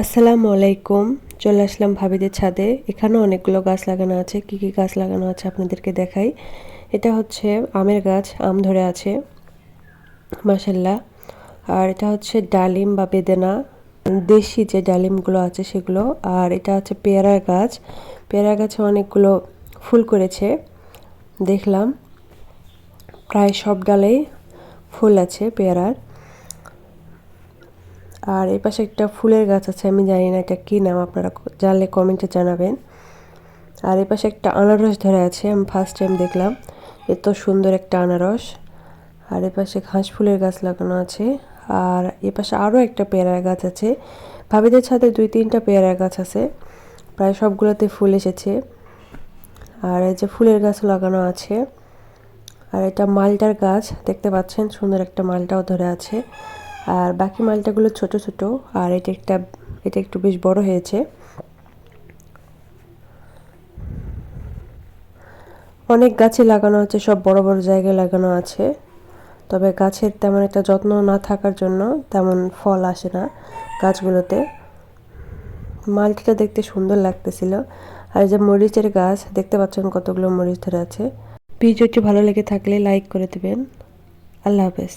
আসসালামু আলাইকুম। চলে আসলাম ভাবিদের ছাদে। এখানেও অনেকগুলো গাছ লাগানো আছে। কি কি গাছ লাগানো আছে আপনাদেরকে দেখাই। এটা হচ্ছে আমের গাছ, আম ধরে আছে। মাসাল্লাহ আর এটা হচ্ছে ডালিম বা বেদেনা। দেশি যে ডালিমগুলো আছে সেগুলো। আর এটা হচ্ছে পেয়ারার গাছ। পেয়ারা গাছে অনেকগুলো ফুল করেছে। দেখলাম। প্রায় সব ডালেই ফুল আছে পেয়ারার। আর এই পাশে একটা ফুলের গাছ আছে, আমি জানি না এটা কী নাম আপনারা জানলে কমেন্টে জানাবেন। আর এই পাশে একটা আনারস ধরে আছে, আমি ফার্স্ট টাইম দেখলাম। এত সুন্দর একটা আনারস। আর এ পাশে ঘাস ফুলের গাছ লাগানো আছে। আর এ পাশে আরও একটা পেয়ারার গাছ আছে। ভাবিদের ছাদে দুই তিনটা পেয়ারার গাছ আছে। প্রায় সবগুলোতে ফুল এসেছে। আর এই যে ফুলের গাছ লাগানো আছে। আর এটা মালটার গাছ, দেখতে পাচ্ছেন সুন্দর একটা মালটাও ধরে আছে। আর বাকি মালটাগুলো ছোট ছোট, আর এটা একটা, এটা একটু বেশ বড় হয়েছে। অনেক গাছে লাগানো আছে, সব বড় বড় জায়গায় লাগানো আছে। তবে গাছের তেমন একটা যত্ন না থাকার জন্য তেমন ফল আসে না গাছগুলোতে। মালটিটা দেখতে সুন্দর লাগতেছিল। আর যে মরিচের গাছ, দেখতে পাচ্ছেন কতগুলো মরিচ ধরে আছে। ভিডিওটি ভালো লেগে থাকলে লাইক করে দেবেন। আল্লাহ হাফেজ।